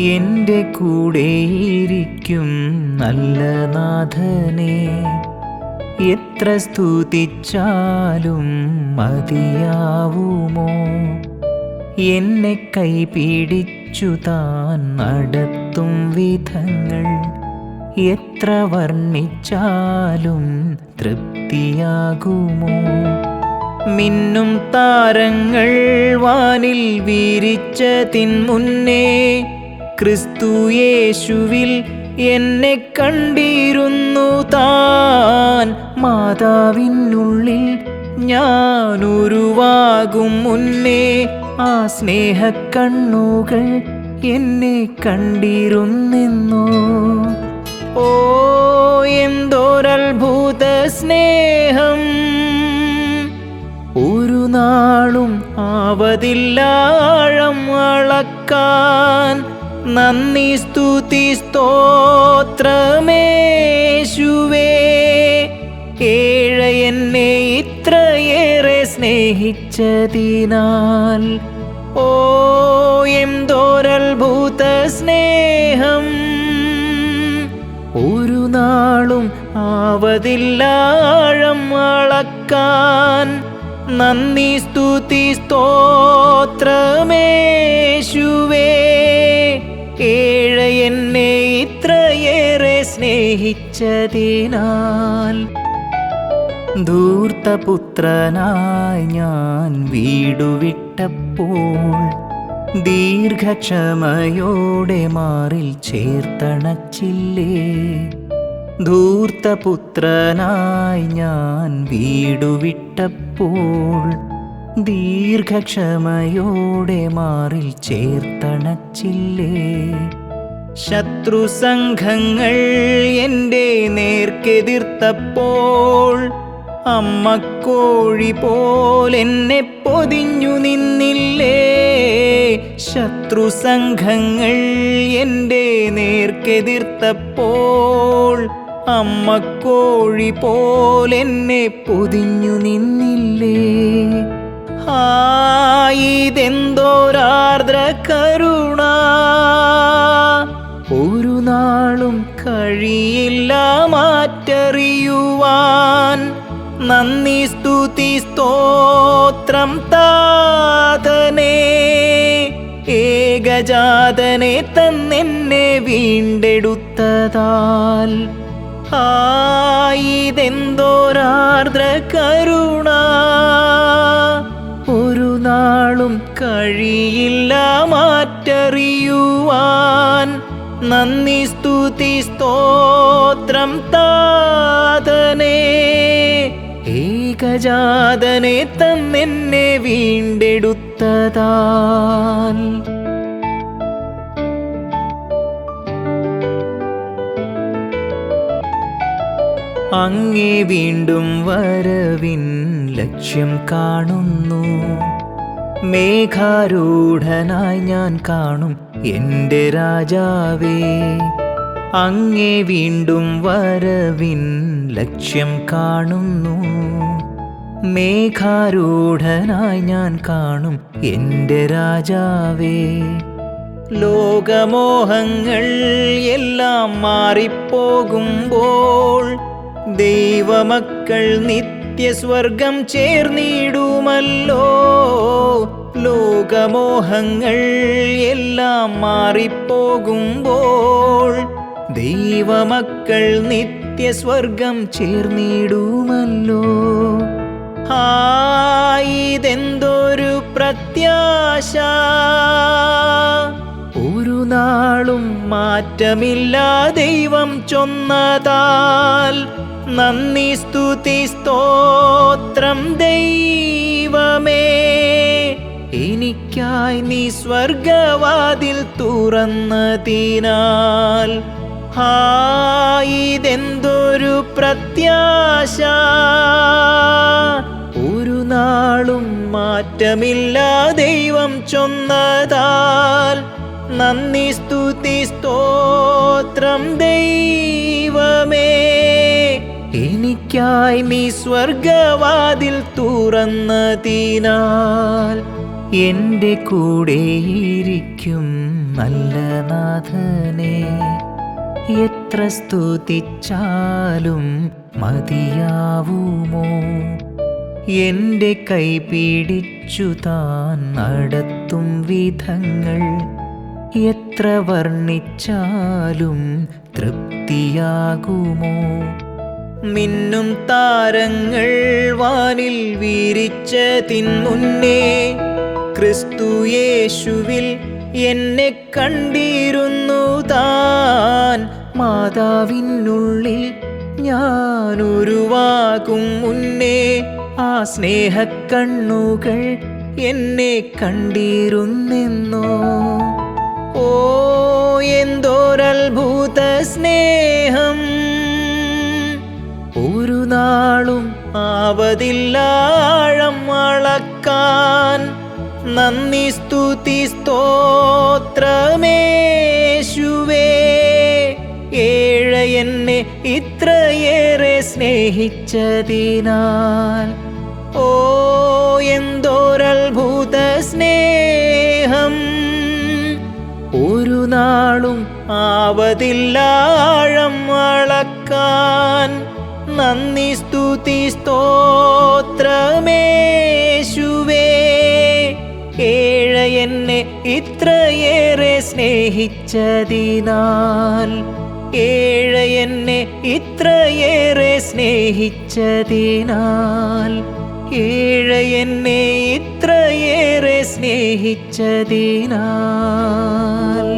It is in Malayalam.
എന്റെ കൂടെയിരിക്കും നല്ല നാഥനെ. എത്ര സ്തുതിച്ചാലും മതിയാവുമോ? എന്നെ കൈപിടിച്ചു താൻ നടത്തും വിധങ്ങൾ. എത്ര വർണിച്ചാലും തൃപ്തിയാകുമോ? മിന്നും താരങ്ങൾ വാനിൽ വീരിച്ചതിൻ മുന്നേ ക്രിസ്തുയേശുവിൽ എന്നെ കണ്ടിരുന്നു താൻ. മാതാവിനുള്ളിൽ ഞാൻ ഉരുവാകും മുന്നേ ആ സ്നേഹ കണ്ണുകൾ എന്നെ കണ്ടിരുന്നെന്നോ? ഓ എന്തോരത്ഭുത സ്നേഹം. ഒരു നാളും ആവതില്ലാഴം അളക്കാൻ നന്ദി സ്തുതി സ്തോത്രമേശുവേ. ഏഴ എന്നെ ഇത്രയേറെ സ്നേഹിച്ചതിനാൽ. ഓ എന്തോരത്ഭുത സ്നേഹം. ഒരു നാളും ആവതില്ലാഴം അളക്കാൻ നന്ദി സ്തുതി സ്തോത്രമേശുവേ. സ്നേഹിച്ചതിനാൽ ധൂർത്തപുത്രനായി ഞാൻ വീടുവിട്ടപ്പോൾ ദീർഘക്ഷമയോടെ മാറിൽ ചേർത്തണച്ചില്ലേ? ധൂർത്തപുത്രനായി ഞാൻ വീടുവിട്ടപ്പോൾ ദീർഘക്ഷമയോടെ മാറിൽ ചേർത്തണച്ചില്ലേ? ശത്രുസംഘങ്ങൾ എന്റെ നേർക്കെതിർത്തപ്പോൾ അമ്മക്കോഴി പോലെന്നെ പൊതിഞ്ഞു നിന്നില്ലേ? ശത്രു സംഘങ്ങൾ എന്റെ നേർക്കെതിർത്തപ്പോൾ അമ്മക്കോഴി പോലെന്നെ പൊതിഞ്ഞു നിന്നില്ലേ? ആയിതെന്തോരാർദ്ര കരുണ. ഒരു നാളും കഴിയില്ല മാറ്ററിയുവാൻ. നന്ദി സ്തുതി സ്തോത്രം താതനേ. ഏകജാതനെ തന്നെന്നെ വീണ്ടെടുത്തതാൽ. ആയിതെന്തോരാർദ്ര കരുണ ഒരു നാളും കഴിയില്ല മാറ്ററിയുവാൻ. നന്ദി സ്തുതി സ്തോത്രം താതനേ. ഏകജാതനെ തന്നെന്നെ വീണ്ടെടുത്തതാൽ. അങ്ങേ വീണ്ടും വരവിൻ ലക്ഷ്യം കാണുന്നു. മേഘാരൂഢനായി ഞാൻ കാണും. എന്റെ രാജാവേ അങ്ങേ വീണ്ടും വരവിൻ ലക്ഷ്യം കാണുന്നു. മേഘാരൂഢനായി ഞാൻ കാണും എന്റെ രാജാവേ. ലോകമോഹങ്ങൾ എല്ലാം മാറിപ്പോകുമ്പോൾ ദൈവമക്കൾ നിത്യസ്വർഗം ചേർന്നിടുമല്ലോ. ലോകമോഹങ്ങൾ എല്ലാം മാറിപ്പോകുമ്പോൾ ദൈവമക്കൾ നിത്യസ്വർഗം ചേർന്നിടുമല്ലോ. ഇതെന്തൊരു പ്രത്യാശ? ഒരു നാളും മാറ്റമില്ല ദൈവം ചൊന്നതാൽ നന്ദി സ്തുതി സ്തോത്രം ദൈവമേ. എനിക്കായി നീ സ്വർഗവാതിൽ തുറന്നതിനാൽ ഹായിതെന്തൊരു പ്രത്യാശ. ഒരു നാളും മാറ്റമില്ല ദൈവം ചൊന്നതാൽ. നന്ദി സ്തുതി സ്തോത്രം ദൈവമേ. എനിക്കായി നീ സ്വർഗവാതിൽ തുറന്നതിനാൽ എന്റെ കൂടെയിരിക്കും നല്ല നാഥനെ. എത്ര സ്തുതിച്ചാലും മതിയാവുമോ? എന്റെ കൈ പിടിച്ചു താൻ നടത്തും വിധങ്ങൾ. എത്ര വർണിച്ചാലും തൃപ്തിയാകുമോ? മിന്നും താരങ്ങൾ വാനിൽ വീരിച്ചതിൻ മുന്നേ ക്രിസ്തു യേശുവിൽ എന്നെ കണ്ടിരുന്നു താൻ. മാതാവിനുള്ളിൽ ഞാൻ ഒരുവാകും മുന്നേ. ആ സ്നേഹക്കണ്ണുകൾ എന്നെ കണ്ടിരുന്നെന്നോ? ഓ എന്തോരത്ഭുത സ്നേഹം. ഒരു നാളും ആവതില്ലാഴം അളക്കാൻ നന്ദി സ്തുതി സ്തോത്രമേശുവേ. ഏഴ എന്നെ ഇത്രയേറെ സ്നേഹിച്ചതിനാൽ. ഓ എന്തോരത്ഭുത സ്നേഹം. ഒരു നാളും ആവതില്ലാഴം അളക്കാൻ നന്ദി സ്തുതി സ്തോത്രമേശുവേ. ഏഴ എന്നെ ഇത്രയേറെ സ്നേഹിച്ചതിനാൽ. ഏഴ എന്നെ ഇത്രയേറെ സ്നേഹിച്ചതിനാൽ. ഏഴ എന്നെ ഇത്രയേറെ സ്നേഹിച്ചതിനാൽ.